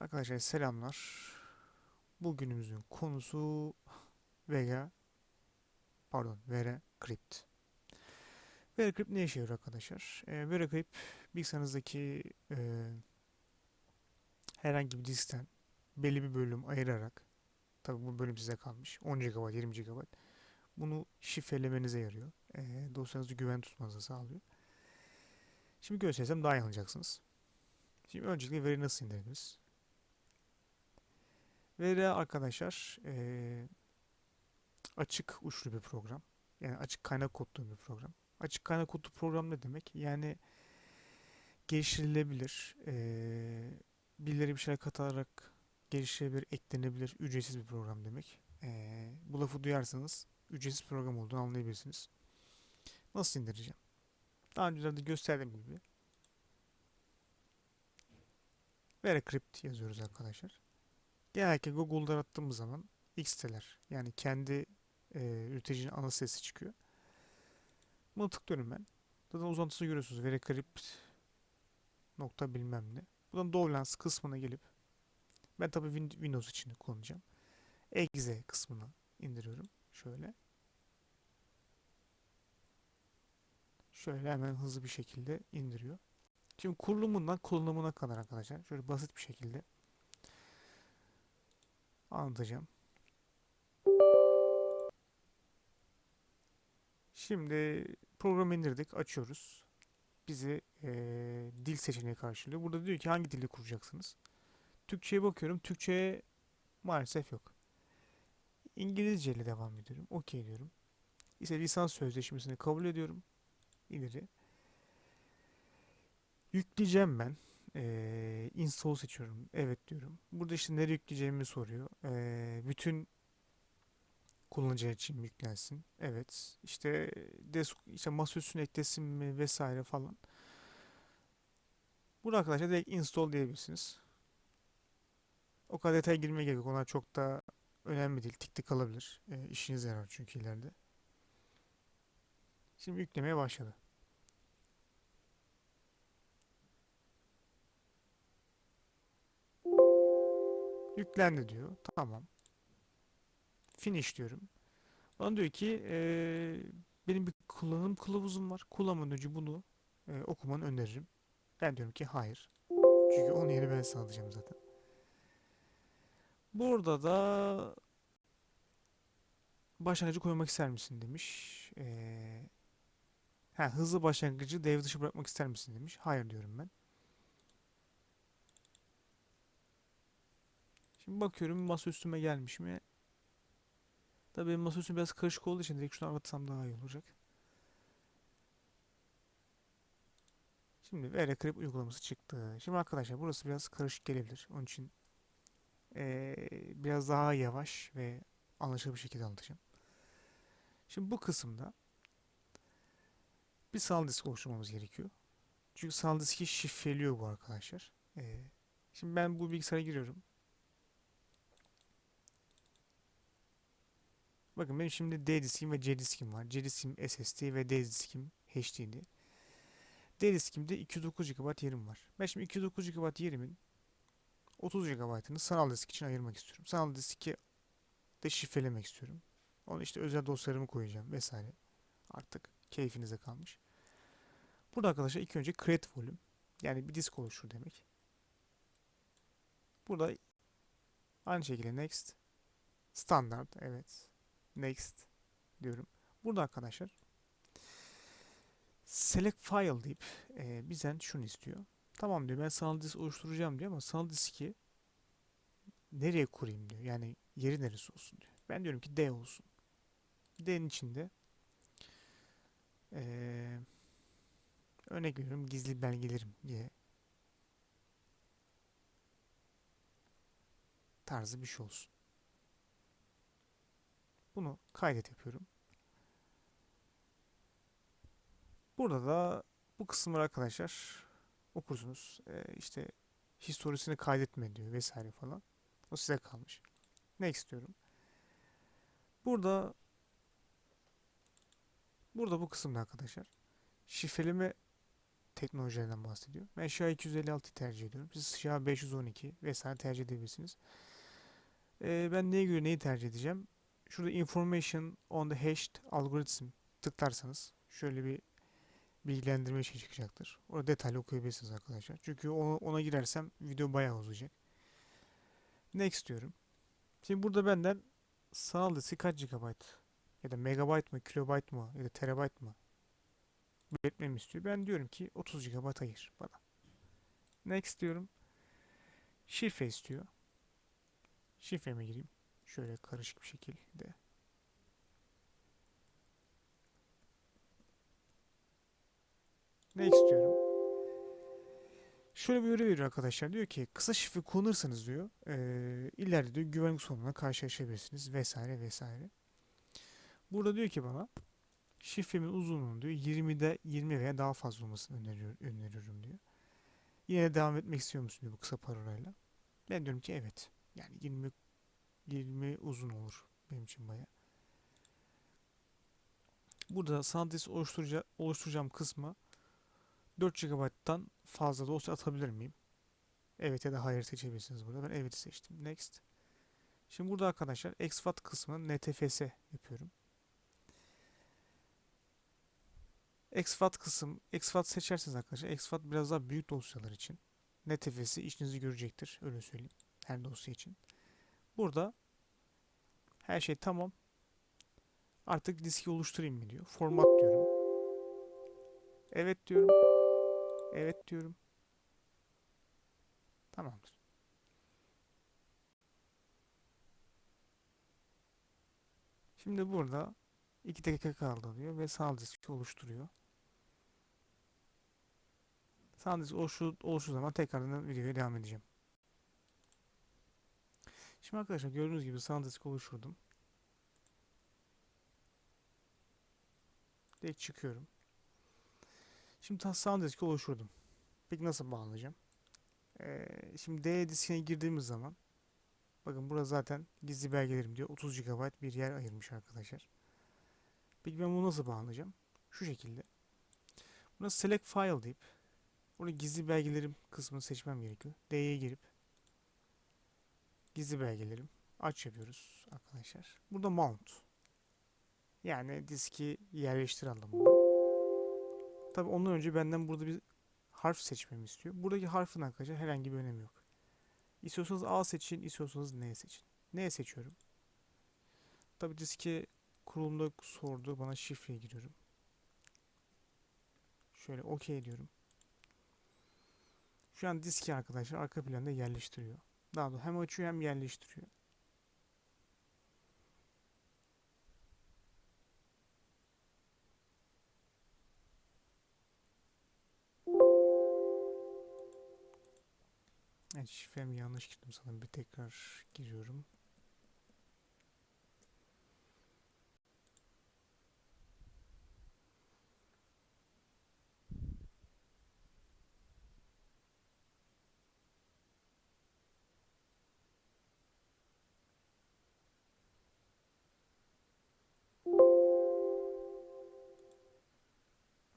Arkadaşlar selamlar. Bugünümüzün konusu Vega pardon Vera Crypt. Vera Crypt ne işe yarıyor arkadaşlar? Ee, Vera Crypt bilgisayarınızdaki e, herhangi bir diskten belli bir bölüm ayırarak tabi bu bölüm size kalmış 10 GB 20 GB bunu şifrelemenize yarıyor. E, dosyanızı güven tutmanızı sağlıyor. Şimdi göstersem daha iyi anlayacaksınız. Şimdi öncelikle veri nasıl indiririz? Veri arkadaşlar eee, açık uçlu bir program. Yani açık kaynak kodlu bir program. Açık kaynak kodlu program ne demek? Yani geliştirilebilir, eee birileri bir şeyler katarak geliştirilebilir, eklenebilir, ücretsiz bir program demek. Eee, bu lafı duyarsanız ücretsiz program olduğunu anlayabilirsiniz. Nasıl indireceğim? Daha önce de gösterdiğim gibi VeraCrypt yazıyoruz arkadaşlar. Genellikle Google'da arattığımız zaman X siteler yani kendi e, üreticinin ana sitesi çıkıyor. Buna tıklıyorum ben. Zaten uzantısını görüyorsunuz. VeraCrypt nokta bilmem ne. Buradan Dovlens kısmına gelip ben tabii Win- Windows için kullanacağım. Exe kısmına indiriyorum. Şöyle. Şöyle hemen hızlı bir şekilde indiriyor. Şimdi kurulumundan kullanımına kadar arkadaşlar şöyle basit bir şekilde anlatacağım. Şimdi programı indirdik, açıyoruz. Bizi eee, dil seçeneği karşılıyor. Burada diyor ki hangi dili kuracaksınız? Türkçe'ye bakıyorum. Türkçe'ye maalesef yok. İngilizce ile devam ediyorum. Okey diyorum. İşte lisans sözleşmesini kabul ediyorum. İleri. Yükleyeceğim ben. Ee, install seçiyorum. Evet diyorum. Burada işte nereye yükleyeceğimi soruyor. Ee, bütün kullanıcı için yüklensin. Evet. İşte desk, işte masaüstüne eklesin mi vesaire falan. Burada arkadaşlar direkt install diyebilirsiniz. O kadar detaya girmeye gerek yok. Onlar çok da önemli değil. Tik tik kalabilir. Ee, işinize yarar çünkü ileride. Şimdi yüklemeye başladı. Yüklendi diyor. Tamam. Finish diyorum. Bana diyor ki eee, benim bir kullanım kılavuzum var. Kullanmadan önce bunu eee, okumanı öneririm. Ben diyorum ki hayır. Çünkü onun yeri ben sağlayacağım zaten. Burada da başlangıcı koymak ister misin demiş. Eee ha, hızlı başlangıcı devre dışı bırakmak ister misin demiş. Hayır diyorum ben. Şimdi bakıyorum masa üstüme gelmiş mi? Tabii benim masaüstü biraz karışık olduğu için direkt şunu anlatsam daha iyi olacak. Şimdi VRCrypt uygulaması çıktı. Şimdi arkadaşlar burası biraz karışık gelebilir. Onun için eee, biraz daha yavaş ve anlaşılır bir şekilde anlatacağım. Şimdi bu kısımda bir sanal disk oluşturmamız gerekiyor. Çünkü sanal diski şifreliyor bu arkadaşlar. Eee, şimdi ben bu bilgisayara giriyorum. Bakın benim şimdi D diskim ve C diskim var. C diskim SSD ve D diskim HDD. D diskimde 209 GB yerim var. Ben şimdi 209 GB yerimin 30 GB'ını sanal disk için ayırmak istiyorum. Sanal diski de şifrelemek istiyorum. Onu işte özel dosyalarımı koyacağım vesaire. Artık keyfinize kalmış. Burada arkadaşlar ilk önce create volume yani bir disk oluştur demek. Burada aynı şekilde next standart evet next diyorum. Burada arkadaşlar select file deyip e, bizden şunu istiyor. Tamam diyor ben sanal disk oluşturacağım diyor ama sanal diski nereye kurayım diyor. Yani yeri neresi olsun diyor. Ben diyorum ki D olsun. D'nin içinde e, örnek veriyorum gizli belgelerim diye tarzı bir şey olsun. Bunu kaydet yapıyorum. Burada da bu kısımları arkadaşlar okursunuz. Ee, işte historisini kaydetme diyor vesaire falan. O size kalmış. Ne istiyorum? Burada burada bu kısımda arkadaşlar şifreleme teknolojilerden bahsediyor. Ben SHA 256'yı tercih ediyorum. Siz SHA 512 vesaire tercih edebilirsiniz. Ee, ben neye göre neyi tercih edeceğim? Şurada information on the hashed algorithm tıklarsanız şöyle bir bilgilendirme şey çıkacaktır. Orada detaylı okuyabilirsiniz arkadaşlar. Çünkü ona, ona girersem video bayağı uzayacak. Next diyorum. Şimdi burada benden sanal diski kaç GB ya da megabayt mı, kilobayt mı ya da terabayt mı belirtmemi istiyor. Ben diyorum ki 30 GB ayır bana. Next diyorum. Şifre istiyor. Şifreme gireyim. Şöyle karışık bir şekilde. Next diyorum. Şöyle bir uyarı veriyor arkadaşlar. Diyor ki kısa şifre kullanırsanız diyor eee ileride diyor güvenlik sorununa karşılaşabilirsiniz vesaire vesaire. Burada diyor ki bana şifremin uzunluğunun diyor 20'de 20 veya daha fazla olmasını öneriyor, öneriyorum diyor. Yine de devam etmek istiyor musun diyor bu kısa parolayla. Ben diyorum ki evet. Yani 20 20 uzun olur benim için baya. Burada sandisk oluşturacağım, oluşturacağım kısma 4 GB'dan fazla dosya atabilir miyim? Evet ya da hayır seçebilirsiniz burada. Ben evet seçtim. Next. Şimdi burada arkadaşlar exFAT kısmını NTFS yapıyorum. exFAT kısım, exFAT seçerseniz arkadaşlar exFAT biraz daha büyük dosyalar için. NTFS işinizi görecektir. Öyle söyleyeyim. Her dosya için. Burada her şey tamam. Artık diski oluşturayım mı diyor. Format diyorum. Evet diyorum. Evet diyorum. Tamamdır. Şimdi burada 2 dakika kaldı diyor ve sanal diski oluşturuyor. Sanal disk oluşu, oluştuğu zaman tekrardan videoya devam edeceğim. Şimdi arkadaşlar gördüğünüz gibi sanal disk oluşturdum. Direkt çıkıyorum. Şimdi ta sanal diski oluşturdum. Peki nasıl bağlayacağım? Ee, şimdi D diskine girdiğimiz zaman bakın burada zaten gizli belgelerim diyor. 30 GB bir yer ayırmış arkadaşlar. Peki ben bunu nasıl bağlayacağım? Şu şekilde. Buna select file deyip burada gizli belgelerim kısmını seçmem gerekiyor. D'ye girip gizli belgelerim aç yapıyoruz arkadaşlar. Burada mount. Yani diski yerleştir anlamında. Tabi ondan önce benden burada bir harf seçmemi istiyor. Buradaki harfin arkadaşlar herhangi bir önemi yok. İstiyorsanız A seçin, istiyorsanız N seçin. N seçiyorum. Tabi diski kurulumda sordu. Bana şifreye giriyorum. Şöyle OK diyorum. Şu an diski arkadaşlar arka planda yerleştiriyor. Daha doğrusu hem açıyor hem yerleştiriyor. Evet şifremi yanlış girdim sanırım. Bir tekrar giriyorum.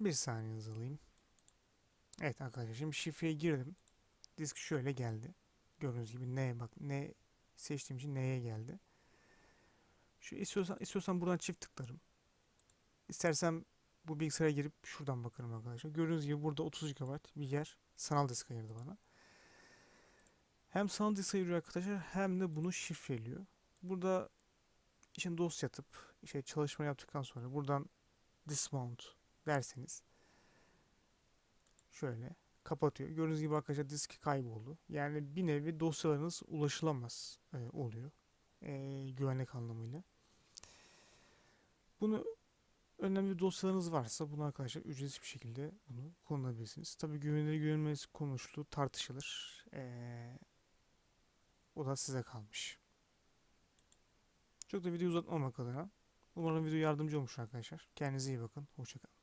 Bir saniye alayım. Evet arkadaşlar şimdi şifreye girdim. Disk şöyle geldi. Gördüğünüz gibi neye bak ne seçtiğim için neye geldi. Şu istiyorsan istiyorsan buradan çift tıklarım. İstersem bu bilgisayara girip şuradan bakarım arkadaşlar. Gördüğünüz gibi burada 30 GB bir yer sanal disk ayırdı bana. Hem sanal disk ayırıyor arkadaşlar hem de bunu şifreliyor. Burada için dosya atıp işte çalışma yaptıktan sonra buradan dismount derseniz şöyle kapatıyor. Gördüğünüz gibi arkadaşlar disk kayboldu. Yani bir nevi dosyalarınız ulaşılamaz e, oluyor. E, güvenlik anlamıyla. Bunu önemli dosyalarınız varsa bunu arkadaşlar ücretsiz bir şekilde bunu kullanabilirsiniz. Tabi güvenilir güvenilmez konuşulu tartışılır. E, o da size kalmış. Çok da video uzatmamak adına. Umarım video yardımcı olmuş arkadaşlar. Kendinize iyi bakın. Hoşçakalın.